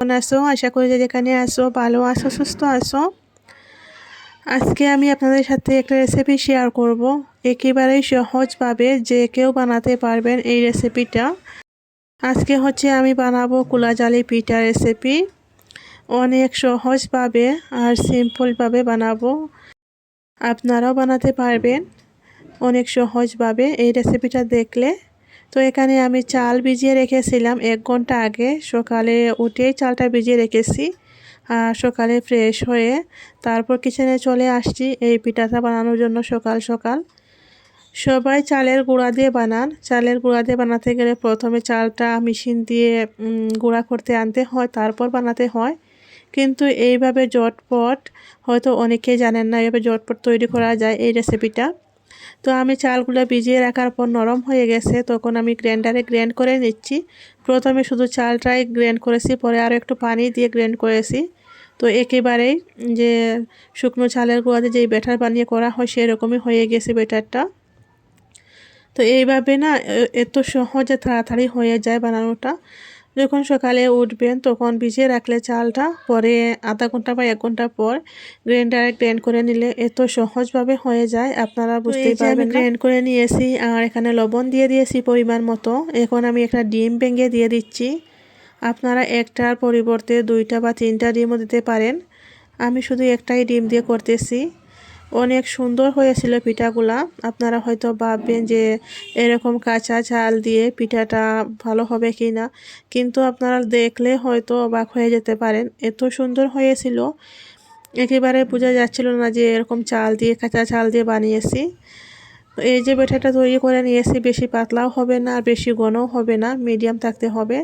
আসো আশা করি যে যেখানে আসো ভালো আসো সুস্থ আসো আজকে আমি আপনাদের সাথে একটা রেসিপি শেয়ার করব। একেবারেই সহজভাবে যে কেউ বানাতে পারবেন এই রেসিপিটা আজকে হচ্ছে আমি বানাবো কুলাজালি পিঠা রেসিপি অনেক সহজভাবে আর সিম্পলভাবে বানাবো। আপনারাও বানাতে পারবেন। অনেক সহজভাবে এই রেসিপিটা দেখলে। তো এখানে আমি চাল ভিজিয়ে রেখেছিলাম এক ঘণ্টা আগে। সকালে উঠেই চালটা ভিজিয়ে রেখেছি। আর সকালে ফ্রেশ হয়ে তারপর কিচেনে চলে আসছি এই পিঠাটা বানানোর জন্য সকাল সকাল। সবাই চালের গুঁড়া দিয়ে বানান। চালের গুঁড়া দিয়ে বানাতে গেলে প্রথমে চালটা মেশিন দিয়ে গুঁড়া করতে আনতে হয়, তারপর বানাতে হয়। কিন্তু এইভাবে জটপট হয়তো অনেকেই জানেন না, এইভাবে জটপট তৈরি করা যায় এই রেসিপিটা তো আমি চালগুলো ভিজিয়ে রাখার পর নরম হয়ে গেছে, তখন আমি গ্রাইন্ডারে গ্র্যান্ড করে নিচ্ছি। প্রথমে শুধু চালটাই গ্র্যান্ড করেছি, পরে আরও একটু পানি দিয়ে গ্র্যান্ড করেছি। তো একেবারেই যে শুকনো চালের গুঁড়াতে যেই ব্যাটার বানিয়ে করা হয়, সেরকমই হয়ে গেছে ব্যাটারটা। তো এইভাবে না এত সহজে তাড়াতাড়ি হয়ে যায় বানানোটা। যখন সকালে উঠবেন তখন ভিজিয়ে রাখলে চালটা পরে আধা ঘণ্টা বা এক ঘণ্টা পর গ্রাইন্ডারে গ্রাইন্ড করে নিলে এত সহজভাবে হয়ে যায়। আপনারা বুঝতেই পারবেন গ্রাইন্ড করে নিয়েছি আর এখানে লবণ দিয়ে দিয়েছি পরিমাণ মতো। এখন আমি একটা ডিম ভেঙে দিয়ে দিচ্ছি। আপনারা একটার পরিবর্তে দুইটা বা তিনটা ডিমও দিতে পারেন। আমি শুধু একটাই ডিম দিয়ে করতেছি। অনেক সুন্দর হয়েছিল পিঠাগুলা। আপনারা হয়তো ভাববেন যে এরকম কাঁচা চাল দিয়ে পিঠাটা ভালো হবে কি না কিন্তু আপনারা দেখলে হয়তো অবাক হয়ে যেতে পারেন, এত সুন্দর হয়েছিল। একেবারে বোঝা যাচ্ছিল না যে এরকম চাল দিয়ে, কাঁচা চাল দিয়ে বানিয়েছি। এই যে পিঠাটা তৈরি করে নিয়েছি, বেশি পাতলাও হবে না, আর বেশি ঘনও হবে না মিডিয়াম থাকতে হবে।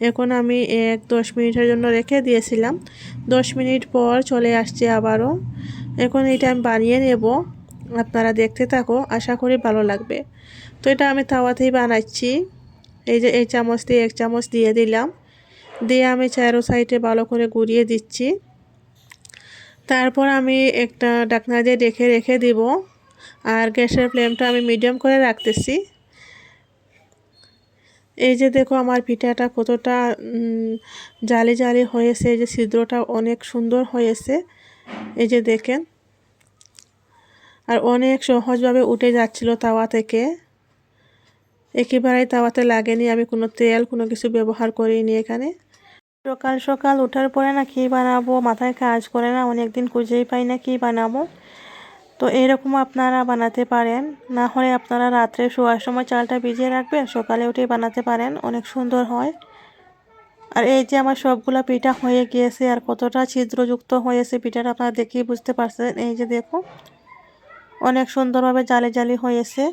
এখন আমি এক দশ মিনিটের জন্য রেখে দিয়েছিলাম। দশ মিনিট পর চলে আসছে আবারও। এখন এটা আমি বানিয়ে নেব। আপনারা দেখতে থাকো, আশা করি ভালো লাগবে। তো এটা আমি তাওয়াতেই বানাচ্ছি। এই যে এই চামচ দিয়ে এক চামচ দিয়ে দিলাম। দিয়ে আমি চারো সাইডে ভালো করে গুড়িয়ে দিচ্ছি। তারপর আমি একটা ডাকনা দিয়ে রেখে রেখে দিব। আর গ্যাসের ফ্লেমটা আমি মিডিয়াম করে রাখতেছি। এই যে দেখো আমার পিঠাটা কতটা জালি জালি হয়েছে, এই যে ছিদ্রটা অনেক সুন্দর হয়েছে। এই যে দেখেন। আর অনেক সহজভাবে উঠে যাচ্ছিল তাওয়া থেকে। একেবারেই তাওয়াতে লাগেনি, আমি কোনো তেল, কোনো কিছু ব্যবহার করিনি এখানে। সকাল সকাল ওঠার পরে না কী বানাবো, মাথায় কাজ করে না, অনেক দিন খুঁজেই পাই না কী বানাবো। তো এরকম আপনারা বানাতে পারেন, না হলে আপনারা রাত্রে শোয়ার সময় চালটা ভিজিয়ে রাখবেন, সকালে উঠেই বানাতে পারেন, অনেক সুন্দর হয়। আর এই যে আমার সবগুলো পিঠা হয়ে গিয়েছে আর কতটা ছিদ্রযুক্ত হয়েছে পিঠাটা আপনারা দেখেই বুঝতে পারছেন। এই যে দেখো অনেক সুন্দরভাবে জালি জালি হয়েছে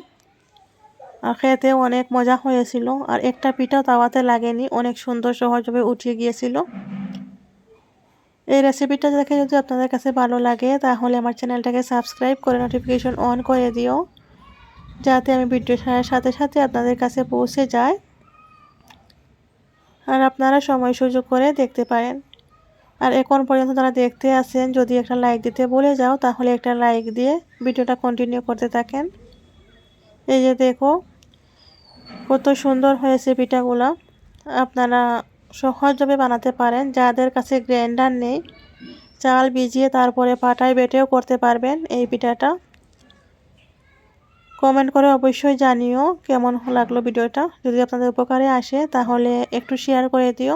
আর খেতে অনেক মজা হয়েছিল আর একটা পিঠাও তাওয়াতে লাগেনি, অনেক সুন্দর সহজভাবে উঠিয়ে গিয়েছিল। এই রেসিপিটা দেখে যদি আপনাদের কাছে ভালো লাগে, তাহলে আমার চ্যানেলটাকে সাবস্ক্রাইব করে নোটিফিকেশন অন করে দিও, যাতে আমি ভিডিও ছাড়ার সাথে সাথে আপনাদের কাছে পৌঁছে যায়। আর আপনারা সময় সুযোগ করে দেখতে পারেন। আর এখন পর্যন্ত তারা দেখতে আসেন যদি একটা লাইক দিতে বলে যাও, তাহলে একটা লাইক দিয়ে ভিডিওটা কন্টিনিউ করতে থাকেন। এই যে দেখো, কত সুন্দর হয়েছে পিঠাগুলো। আপনারা সহজভাবে বানাতে পারেন, যাদের কাছে গ্রাইন্ডার নেই, চাল ভিজিয়ে তারপরে পাটায় বেটেও করতে পারবেন এই পিঠাটা। কমেন্ট করে অবশ্যই জানিও কেমন লাগল ভিডিওটা। যদি আপনাদের উপকারে আসে, তাহলে একটু শেয়ার করে দিও।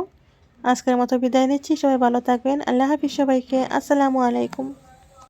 আজকের মতো বিদায় নিচ্ছি, সবাই ভালো থাকবেন। আল্লাহ হাফিজ সবাইকে। আসসালামু আলাইকুম।